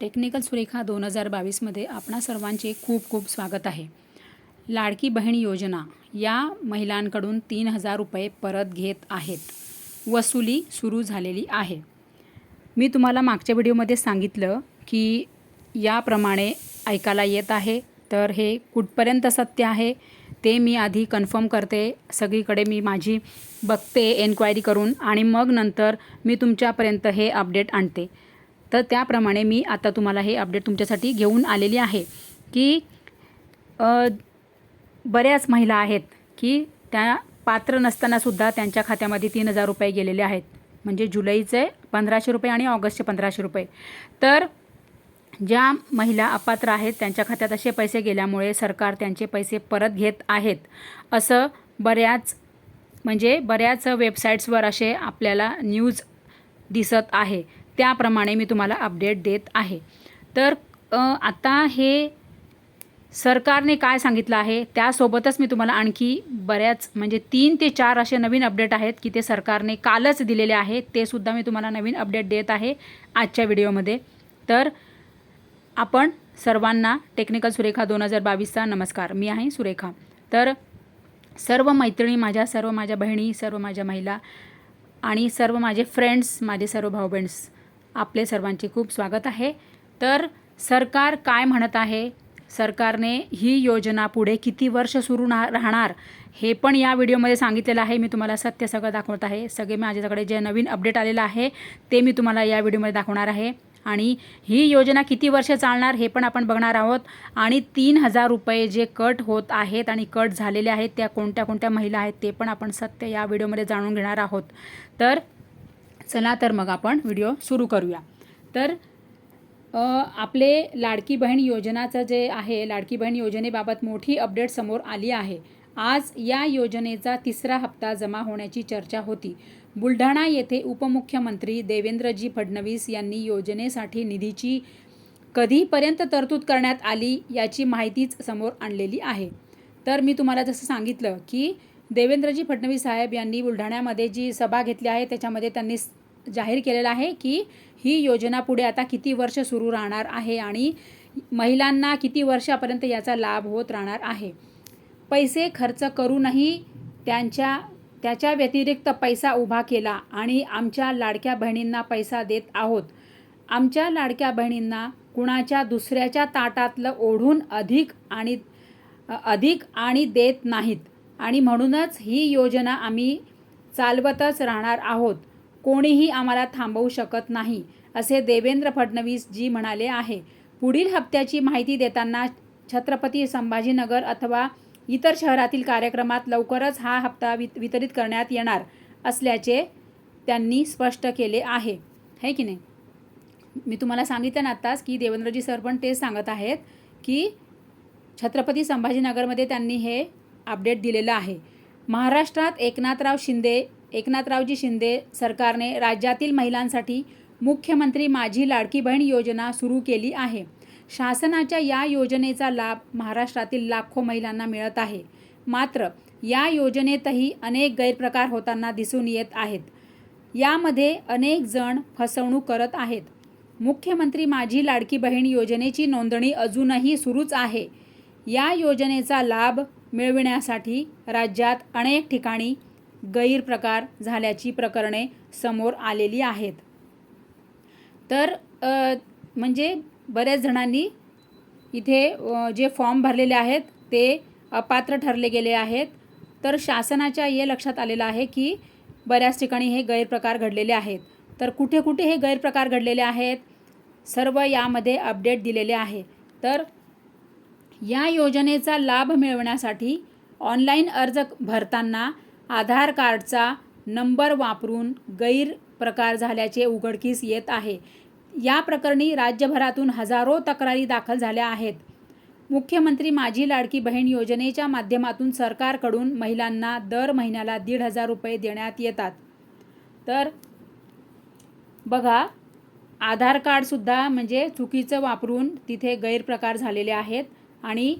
Technical Surekha दोन हजार बावीसमध्ये आपणा सर्वांचे खूप खूप स्वागत आहे. लाडकी बहीण योजना या महिलांकडून तीन हजार रुपये परत घेत आहेत. वसुली सुरू झालेली आहे. मी तुम्हाला मागच्या व्हिडिओमध्ये सांगितलं की याप्रमाणे ऐकायला येत आहे तर हे कुठपर्यंत सत्य आहे ते मी आधी कन्फर्म करते. सगळीकडे मी माझी बघते एन्क्वायरी करून आणि मग नंतर मी तुमच्यापर्यंत हे अपडेट आणते. तर त्याप्रमाणे मी आता तुम्हाला हे अपडेट तुमच्यासाठी घेऊन आलेली आहे की बऱ्याच महिला आहेत की त्या पात्र नसतानासुद्धा त्यांच्या खात्यामध्ये तीन हजार रुपये गेलेले आहेत. म्हणजे जुलैचे पंधराशे रुपये आणि ऑगस्टचे पंधराशे रुपये. तर ज्या महिला अपात्र आहेत त्यांच्या खात्यात असे पैसे गेल्यामुळे सरकार त्यांचे पैसे परत घेत आहेत. असं बऱ्याच म्हणजे बऱ्याच वेबसाईट्सवर असे आपल्याला न्यूज दिसत आहे. त्याप्रमाणे मी तुम्हाला अपडेट देत आहे. तर आता हे सरकारने काय सांगितलं आहे त्यासोबतच मी तुम्हाला आणखी बऱ्याच म्हणजे तीन ते चार असे नवीन अपडेट आहेत की ते सरकारने कालच दिलेले आहेत ते सुद्धा मी तुम्हाला नवीन अपडेट देत आहे आजच्या व्हिडिओमध्ये. तर आपण सर्वांना टेक्निकल सुरेखा दोन हजार बावीसचा नमस्कार. मी आहे सुरेखा. तर सर्व मैत्रिणी माझ्या सर्व माझ्या बहिणी सर्व माझ्या महिला आणि सर्व माझे फ्रेंड्स माझे सर्व भाऊ बहिण्स आपले सर्वांचे खूप स्वागत आहे. तर सरकार काय म्हणत आहे? सरकारने ही योजना पुढे किती वर्ष सुरू ना राहणार? हे पण या व्हिडिओमध्ये सांगितलेलं आहे. मी तुम्हाला सत्य सगळं दाखवत आहे. सगळे माझ्याकडे जे नवीन अपडेट आलेलं आहे ते मी तुम्हाला या व्हिडिओमध्ये दाखवणार आहे. आणि ही योजना किती वर्ष चालणार हे पण आपण बघणार आहोत. आणि तीन हजार रुपये जे कट होत आहेत आणि कट झालेले आहेत त्या कोणत्या कोणत्या महिला आहेत ते पण आपण सत्य या व्हिडिओमध्ये जाणून घेणार आहोत. तर चला तर मग आपण व्हिडिओ सुरू करूया. तर आपले लाडकी बहीण योजनाचं जे आहे लाडकी बहीण योजनेबाबत मोठी अपडेट समोर आली आहे. आज या योजनेचा तिसरा हप्ता जमा होण्याची चर्चा होती. बुलढाणा येथे उपमुख्यमंत्री देवेंद्रजी फडणवीस यांनी योजनेसाठी निधीची कधीपर्यंत तरतूद करण्यात आली याची माहितीच समोर आणलेली आहे. तर मी तुम्हाला जसं सांगितलं की देवेंद्रजी फडणवीस साहेब यांनी बुलढाण्यामध्ये जी सभा घेतली आहे त्याच्यामध्ये त्यांनी जाहीर केलेलं आहे की ही योजना पुढे आता किती वर्ष सुरू राहणार आहे आणि महिलांना किती वर्षापर्यंत याचा लाभ होत राहणार आहे. पैसे खर्च करूनही त्यांच्या त्याच्या व्यतिरिक्त पैसा उभा केला आणि आमच्या लाडक्या बहिणींना पैसा देत आहोत. आमच्या लाडक्या बहिणींना कुणाच्या दुसऱ्याच्या ताटातलं ओढून अधिक आणि अधिक आणि देत नाहीत. आणि म्हणूनच ही योजना आम्ही चालवतच राहणार आहोत. कोणीही आम्हाला थांबवू शकत नाही असे देवेंद्र फडणवीस जी म्हणाले आहे. पुढील हप्त्याची माहिती देताना छत्रपती संभाजीनगर अथवा इतर शहरातील कार्यक्रमात लवकरच हा हप्ता वित वितरित करण्यात येणार असल्याचे त्यांनी स्पष्ट केले आहे. है की नाही? मी तुम्हाला सांगितलं ना आत्ताच की देवेंद्रजी सर पण तेच सांगत आहेत की छत्रपती संभाजीनगरमध्ये त्यांनी हे अपडेट दिलेलं आहे. महाराष्ट्रात एकनाथराव शिंदे एकनाथरावजी शिंदे सरकारने राज्यातील महिलांसाठी मुख्यमंत्री माझी लाडकी बहीण योजना सुरू केली आहे. शासनाच्या या योजनेचा लाभ महाराष्ट्रातील लाखो महिलांना मिळत आहे. मात्र या योजनेतही अनेक गैरप्रकार होताना दिसून येत आहेत. यामध्ये अनेक जण फसवणूक करत आहेत. मुख्यमंत्री माझी लाडकी बहीण योजनेची नोंदणी अजूनही सुरूच आहे. या योजनेचा लाभ मिळविण्यासाठी राज्यात अनेक ठिकाणी गैरप्रकार झाल्याची प्रकरणे समोर आलेली आहेत. तर म्हणजे बऱ्याच जणांनी इथे जे फॉर्म भरलेले आहेत ते अपात्र ठरले गेले आहेत. तर शासनाच्या हे लक्षात आलेलं आहे की बऱ्याच ठिकाणी हे गैरप्रकार घडलेले आहेत. तर कुठे कुठे हे गैरप्रकार घडलेले आहेत? सर्व यामध्ये अपडेट दिलेले आहे. तर या योजनेचा लाभ मिळवण्यासाठी ऑनलाईन अर्ज भरताना आधार कार्डचा नंबर वापरून गैरप्रकार झाल्याचे उघडकीस येत आहे. या प्रकरणी राज्यभरातून हजारो तक्रारी दाखल झाल्या आहेत. मुख्यमंत्री माझी लाडकी बहीण योजनेच्या माध्यमातून सरकारकडून महिलांना दर महिन्याला दीड हजार रुपये देण्यात येतात. तर बघा आधार कार्डसुद्धा म्हणजे चुकीचं वापरून तिथे गैरप्रकार झालेले आहेत आणि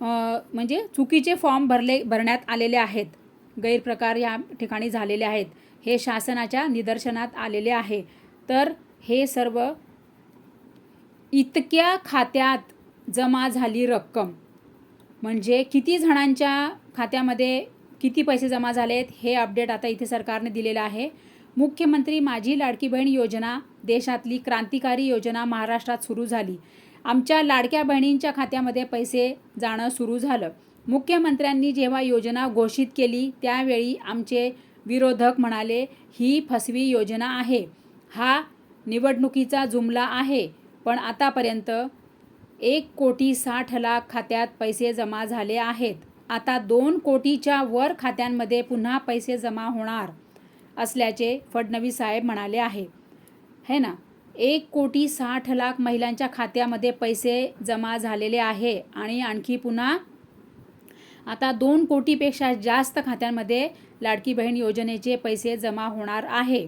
म्हणजे चुकीचे फॉर्म भरले भरण्यात आलेले आहेत. गैरप्रकार या ठिकाणी झालेले आहेत. हे शासनाच्या निदर्शनात आलेले आहे. तर हे सर्व इतक्या खात्यात जमा झाली रक्कम. म्हणजे किती जणांच्या खात्यामध्ये किती पैसे जमा झालेत हे अपडेट आता इथे सरकारने दिलेलं आहे. मुख्यमंत्री माझी लाडकी बहीण योजना देशातली क्रांतिकारी योजना महाराष्ट्रात सुरू झाली. आमच्या लाडक्या बहिणींच्या खात्यामध्ये पैसे जाणं सुरू झालं. मुख्यमंत्र्यांनी जेव्हा योजना घोषित केली त्यावेळी आमचे विरोधक म्हणाले ही फसवी योजना आहे. हा निवडणुकीचा जुमला आहे. पण आतापर्यंत एक कोटी साठ लाख खात्यात पैसे जमा झाले आहेत. आता दोन कोटीच्या वर खात्यांमध्ये पुन्हा पैसे जमा होणार असल्याचे फडणवीस साहेब म्हणाले आहे. है ना? एक कोटी साठ लाख महिलांच्या खात्यामध्ये पैसे जमा झालेले आहे आणि आणखी पुन्हा आता दोन कोटीपेक्षा जास्त खात्यांमध्ये लाडकी बहीण योजनेचे पैसे जमा होणार आहे.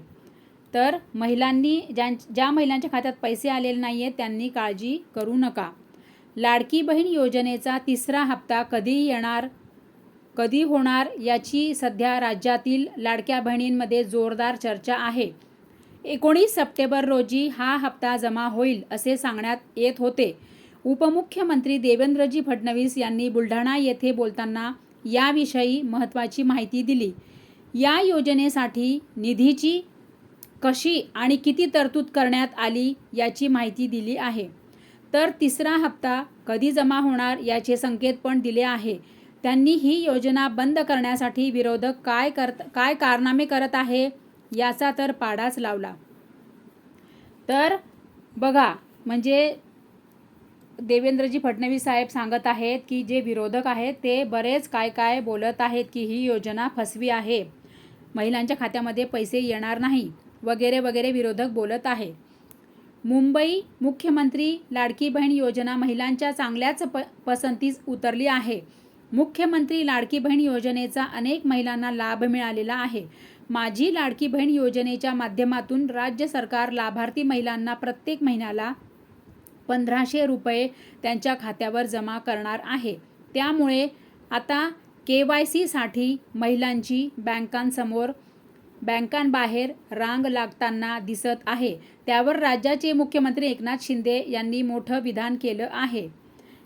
तर महिलांनी ज्यां ज्या महिलांच्या खात्यात पैसे आलेले नाही आहेत त्यांनी काळजी करू नका. लाडकी बहीण योजनेचा तिसरा हप्ता कधी येणार कधी होणार याची सध्या राज्यातील लाडक्या बहिणींमध्ये जोरदार चर्चा आहे. एकोणीस सप्टेंबर रोजी हा हप्ता जमा होईल असे सांगण्यात येत होते. उपमुख्यमंत्री देवेंद्रजी फडणवीस यांनी बुलढाणा येथे बोलताना याविषयी महत्त्वाची माहिती दिली. या योजनेसाठी निधीची कशी आणि किती तरतूद करण्यात आली याची माहिती दिली आहे. तर तिसरा हप्ता कधी जमा होणार याचे संकेत पण दिले आहे. त्यांनी ही योजना बंद करण्यासाठी विरोधक काय करत काय कारनामे करत आहे याचा तर पाडाच लावला. तर बघा म्हणजे देवेंद्रजी फडणवीस साहेब सांगत आहेत की जे विरोधक आहेत ते बरेच काय काय बोलत आहेत की ही योजना फसवी आहे. महिलांच्या खात्यामध्ये पैसे येणार नाही. वगैरे वगैरे विरोधक बोलत आहे. मुंबई मुख्यमंत्री लाडकी बहीण योजना महिलांच्या चांगल्याच प पसंतीस उतरली आहे. मुख्यमंत्री लाडकी बहीण योजनेचा अनेक महिलांना लाभ मिळालेला आहे. माझी लाडकी बहीण योजनेच्या माध्यमातून राज्य सरकार लाभार्थी महिलांना प्रत्येक महिन्याला पंधराशे रुपये त्यांच्या खात्यावर जमा करणार आहे. त्यामुळे आता के वाय सीसाठी महिलांची बँकांसमोर बँकांबाहेर रांग लागताना दिसत आहे. त्यावर राज्याचे मुख्यमंत्री एकनाथ शिंदे यांनी मोठं विधान केलं आहे.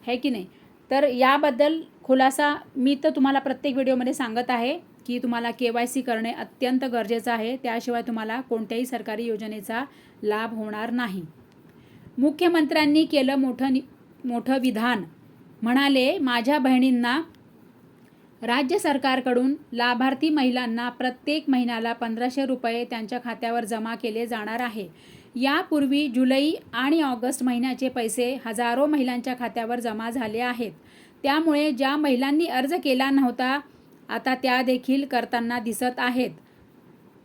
है की नाही? तर याबद्दल खुलासा मी तर तुम्हाला प्रत्येक व्हिडिओमध्ये सांगत आहे की तुम्हाला के वाय सी करणे अत्यंत गरजेचं आहे. त्याशिवाय तुम्हाला कोणत्याही सरकारी योजनेचा लाभ होणार नाही. मुख्यमंत्र्यांनी केलं मोठं नि मोठं विधान. म्हणाले माझ्या बहिणींना राज्य सरकारकडून लाभार्थी महिलांना प्रत्येक महिन्याला पंधराशे रुपये त्यांच्या खात्यावर जमा केले जाणार आहे. यापूर्वी जुलै आणि ऑगस्ट महिन्याचे पैसे हजारो महिलांच्या खात्यावर जमा झाले आहेत. त्यामुळे ज्या महिलांनी अर्ज केला नव्हता आता त्या देखील करताना दिसत आहेत.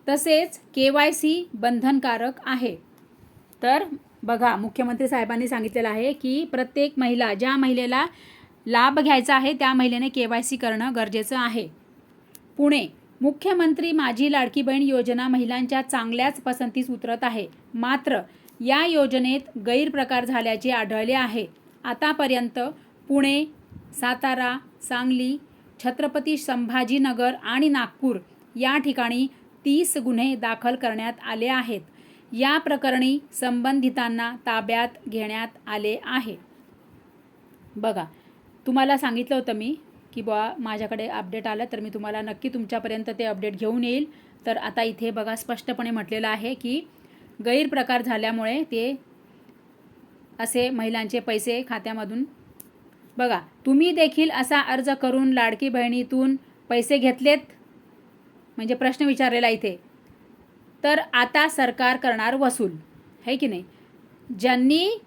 तसेच के वाय सी बंधनकारक आहे. तर बघा मुख्यमंत्री साहेबांनी सांगितलेलं आहे की प्रत्येक महिला ज्या महिलेला लाभ घ्यायचा आहे त्या महिलेने के वाय सी करणं गरजेचं आहे. पुणे मुख्यमंत्री माझी लाडकी बहीण योजना महिलांच्या चांगल्याच पसंतीस उतरत आहे. मात्र या योजनेत गैरप्रकार झाल्याचे आढळले आहे. आतापर्यंत पुणे सातारा सांगली छत्रपती संभाजीनगर आणि नागपूर या ठिकाणी तीस गुन्हे दाखल करण्यात आले आहेत. या प्रकरणी संबंधितांना ताब्यात घेण्यात आले आहे. बघा तुम्हाला सांगितलं होतं मी की बुवा माझ्याकडे अपडेट आलं तर मी तुम्हाला नक्की तुमच्यापर्यंत ते अपडेट घेऊन येईल. तर आता इथे बघा स्पष्टपणे म्हटलेलं आहे की गैरप्रकार झाल्यामुळे ते असे महिलांचे पैसे खात्यामधून बघा तुम्ही देखील असा अर्ज करून लाडकी बहिणीतून पैसे घेतलेत? म्हणजे प्रश्न विचारलेला इथे. तर आता सरकार करणार वसूल. है की नाही? ज्यांनी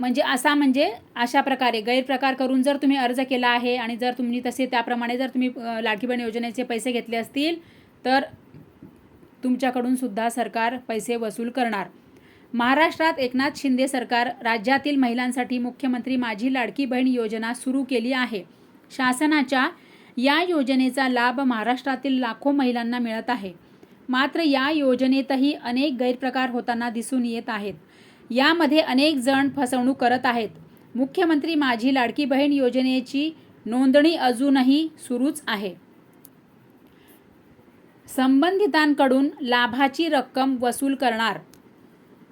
म्हणजे असा म्हणजे अशा प्रकारे गैरप्रकार करून जर तुम्ही अर्ज केला आहे आणि जर तुम्ही तसे त्याप्रमाणे जर तुम्ही लाडकी बहीण योजनेचे पैसे घेतले असतील तर तुमच्याकडून सुद्धा सरकार पैसे वसूल करणार. महाराष्ट्रात एकनाथ शिंदे सरकार राज्यातील महिलांसाठी मुख्यमंत्री माझी लाडकी बहीण योजना सुरू केली आहे. शासनाच्या या योजनेचा लाभ महाराष्ट्रातील लाखो महिलांना मिळत आहे. मात्र या योजनेतही अनेक गैरप्रकार होताना दिसून येत आहेत. यामध्ये अनेक जण फसवणूक करत आहेत. मुख्यमंत्री माझी लाडकी बहीण योजनेची नोंदणी अजूनही सुरूच आहे. संबंधितांकडून लाभाची रक्कम वसूल करणार.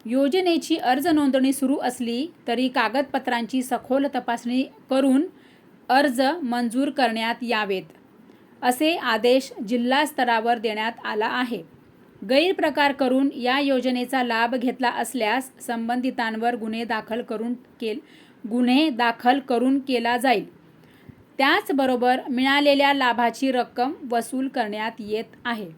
योजनेची अर्ज नोंदणी सुरू असली तरी कागदपत्रांची सखोल तपासणी करून अर्ज मंजूर करण्यात यावेत. असे आदेश जिल्हा स्तरावर देण्यात आला आहे. गैरप्रकार करून या योजनेचा लाभ घेतला असल्यास संबंधितांवर गुन्हे दाखल करून केल गुन्हे दाखल करून केला जाईल. त्याचबरोबर मिळालेल्या लाभाची रक्कम वसूल करण्यात येत आहे.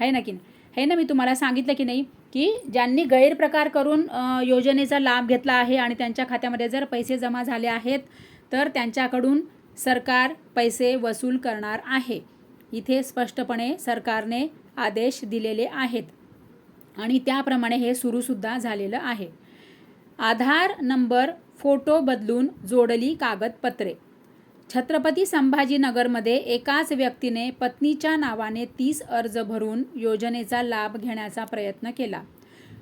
है ना की हे ना मी तुम्हाला सांगितलं की नाही? की ज्यांनी गैरप्रकार करून योजनेचा लाभ घेतला आहे आणि त्यांच्या खात्यामध्ये जर पैसे जमा झाले आहेत तर त्यांच्याकडून सरकार पैसे वसूल करणार आहे. इथे स्पष्टपणे सरकारने आदेश दिलेले आहेत. आणि त्याप्रमाणे हे सुरूसुद्धा झालेलं आहे. आधार नंबर फोटो बदलून जोडली कागदपत्रे. छत्रपती संभाजीनगरमध्ये एकाच व्यक्तीने पत्नीच्या नावाने तीस अर्ज भरून योजनेचा लाभ घेण्याचा प्रयत्न केला.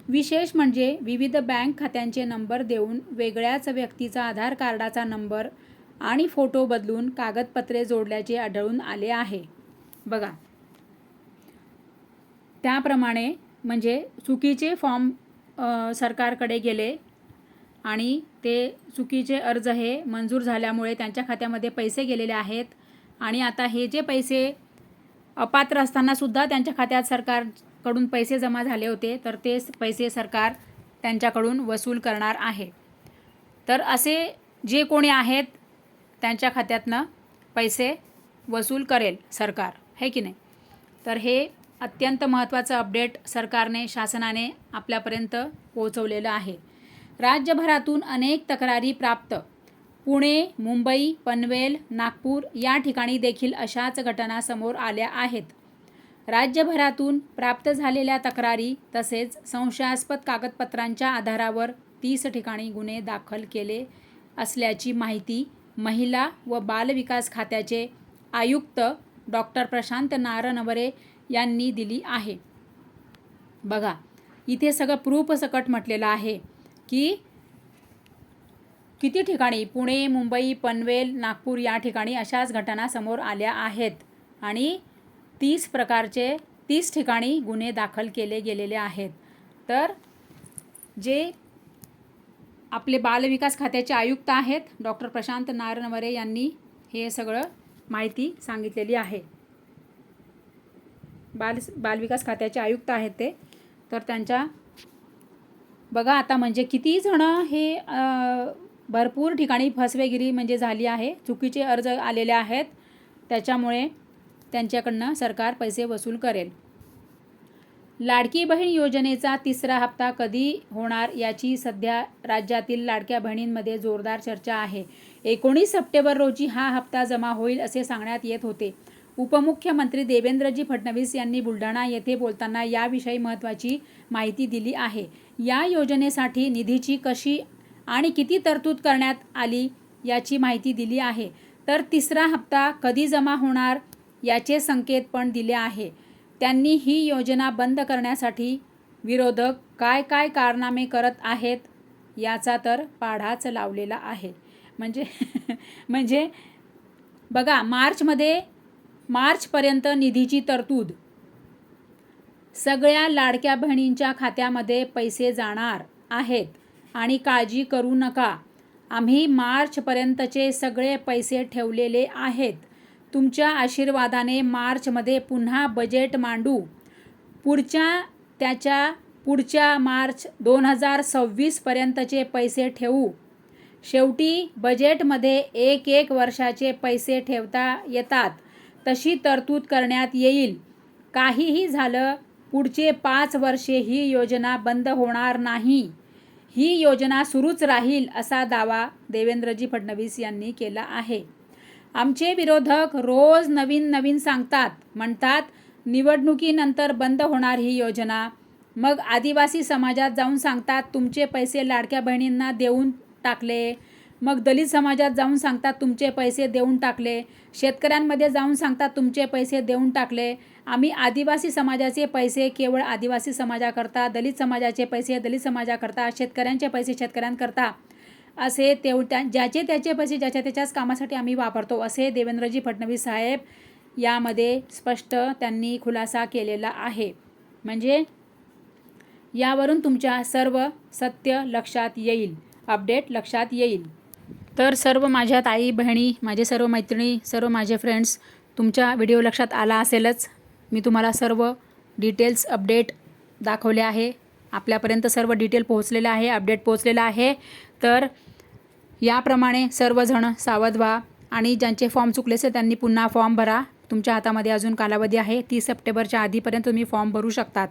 विशेष म्हणजे विविध बँक खात्यांचे नंबर देऊन वेगळ्याच व्यक्तीचा आधार कार्डाचा नंबर आणि फोटो बदलून कागदपत्रे जोडल्याचे आढळून आले आहे. बघा. त्याप्रमाणे म्हणजे चुकीचे फॉर्म सरकारकडे गेले आणि ते चुकीचे अर्ज हे मंजूर झाल्यामुळे त्यांच्या खात्यामध्ये पैसे गेलेले आहेत आणि आता हे जे पैसे अपात्र असतानासुद्धा त्यांच्या खात्यात सरकारकडून पैसे जमा झाले होते तर ते पैसे सरकार त्यांच्याकडून वसूल करणार आहे. तर असे जे कोणी आहेत त्यांच्या खात्यातनं पैसे वसूल करेल सरकार है की नाही? तर हे अत्यंत महत्त्वाचं अपडेट सरकारने शासनाने आपल्यापर्यंत पोहोचवलेलं आहे. राज्यभरातून अनेक तक्रारी प्राप्त. पुणे मुंबई पनवेल नागपूर या ठिकाणी देखील अशाच घटना समोर आल्या आहेत. राज्यभरातून प्राप्त झालेल्या तक्रारी तसेच संशयास्पद कागदपत्रांच्या आधारावर तीस ठिकाणी गुन्हे दाखल केले असल्याची माहिती महिला व बालविकास खात्याचे आयुक्त डॉक्टर प्रशांत नारनवरे यांनी दिली आहे. बघा इथे सगळं प्रूफ सकट म्हटलेलं आहे की किती ठिकाणी पुणे मुंबई पनवेल नागपूर या ठिकाणी अशाच घटना समोर आल्या आहेत आणि तीस प्रकारचे तीस ठिकाणी गुन्हे दाखल केले गेलेले आहेत. तर जे आपले बालविकास खात्याचे आयुक्त आहेत डॉक्टर प्रशांत नारनवरे यांनी हे सगळं माहिती सांगितलेली आहे. बाल बालविकास खात्याचे आयुक्त आहेत ते. तर त्यांच्या बघा आता म्हणजे किती जणं हे भरपूर ठिकाणी फसवेगिरी म्हणजे झाली आहे. चुकीचे अर्ज आलेले आहेत. त्याच्यामुळे त्यांच्याकडनं सरकार पैसे वसूल करेल. लाडकी बहीण योजनेचा तिसरा हप्ता कधी होणार याची सध्या राज्यातील लाडक्या बहिणींमध्ये जोरदार चर्चा आहे. एकोणीस सप्टेंबर रोजी हा हप्ता जमा होईल असे सांगण्यात येत होते. उपमुख्यमंत्री देवेंद्रजी फडणवीस यांनी बुलढाणा येथे बोलताना याविषयी महत्त्वाची माहिती दिली आहे. या योजनेसाठी निधीची कशी आणि किती तरतूद करण्यात आली याची माहिती दिली आहे. तर तिसरा हप्ता कधी जमा होणार याचे संकेत पण दिले आहे. त्यांनी ही योजना बंद करण्यासाठी विरोधक काय काय कारनामे करत आहेत याचा तर पाढाच लावलेला आहे. म्हणजे म्हणजे बघा मार्चमध्ये मार्चपर्यंत निधीची तरतूद. सगळ्या लाडक्या बहिणींच्या खात्यामध्ये पैसे जाणार आहेत आणि काळजी करू नका. आम्ही मार्चपर्यंतचे सगळे पैसे ठेवलेले आहेत. तुमच्या आशीर्वादाने मार्चमध्ये पुन्हा बजेट मांडू. पुढच्या त्याच्या पुढच्या मार्च दोन हजार सव्वीसपर्यंतचे पैसे ठेवू. शेवटी बजेटमध्ये एक एक वर्षाचे पैसे ठेवता येतात. तशी तरतूद करण्यात येईल. काहीही झालं पुढचे पाच वर्षे ही योजना बंद होणार नाही. ही योजना सुरूच राहील असा दावा देवेंद्रजी फडणवीस यांनी केला आहे. आमचे विरोधक रोज नवीन नवीन सांगतात. म्हणतात निवडणुकीनंतर बंद होणार ही योजना. मग आदिवासी समाजात जाऊन सांगतात तुमचे पैसे लाडक्या बहिणींना देऊन टाकले. मग दलित समाजात जाऊन सांगतात तुमचे पैसे देऊन टाकले. शेतकऱ्यांमध्ये जाऊन सांगतात तुमचे पैसे देऊन टाकले. आम्ही आदिवासी समाजाचे पैसे केवळ आदिवासी समाजाकरता दलित समाजाचे पैसे दलित समाजाकरता शेतकऱ्यांचे पैसे शेतकऱ्यांकरता. असे तेव त्या ज्याचे त्याचे पैसे ज्याच्या त्याच्याच कामासाठी आम्ही वापरतो असे देवेंद्रजी फडणवीस साहेब यामध्ये स्पष्ट त्यांनी खुलासा केलेला आहे. म्हणजे यावरून तुमच्या सर्व सत्य लक्षात येईल अपडेट लक्षात येईल. तर सर्व माझ्या ताई बहिणी माझे सर्व मैत्रिणी सर्व माझे फ्रेंड्स तुमच्या व्हिडिओ लक्षात आला असेलच. मी तुम्हाला सर्व डिटेल्स अपडेट दाखवले आहे. आपल्यापर्यंत सर्व डिटेल पोहोचलेलं आहे अपडेट पोहोचलेलं आहे. तर याप्रमाणे सर्वजण सावध व्हा आणि ज्यांचे फॉर्म चुकले असेल त्यांनी पुन्हा फॉर्म भरा. तुमच्या हातामध्ये अजून कालावधी आहे. तीस सप्टेंबरच्या आधीपर्यंत तुम्ही फॉर्म भरू शकतात.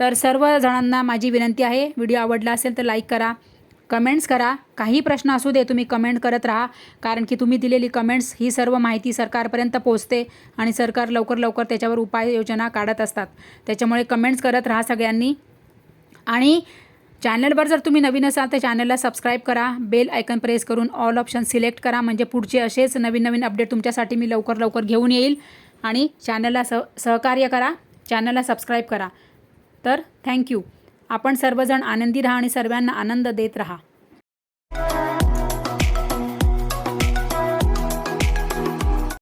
तर सर्व जणांना माझी विनंती आहे व्हिडिओ आवडला असेल तर लाईक करा कमेंट्स करा. काही प्रश्न असू दे तुम्ही कमेंट करत राहा. कारण की तुम्ही दिलेली कमेंट्स ही सर्व माहिती सरकारपर्यंत पोहोचते आणि सरकार लवकर लवकर त्याच्यावर उपाययोजना काढत असतात. त्याच्यामुळे कमेंट्स करत राहा सगळ्यांनी. आणि चॅनलवर जर तुम्ही नवीन असाल तर चॅनलला सबस्क्राईब करा. बेल आयकन प्रेस करून ऑल ऑप्शन सिलेक्ट करा. म्हणजे पुढचे असेच नवीन नवीन अपडेट तुमच्यासाठी मी लवकर लवकर घेऊन येईल. आणि चॅनलला सह सहकार्य करा. चॅनलला सबस्क्राईब करा. तर थँक्यू आपण सर्वजण आनंदी राहा आणि सर्वांना आनंद देत राहा.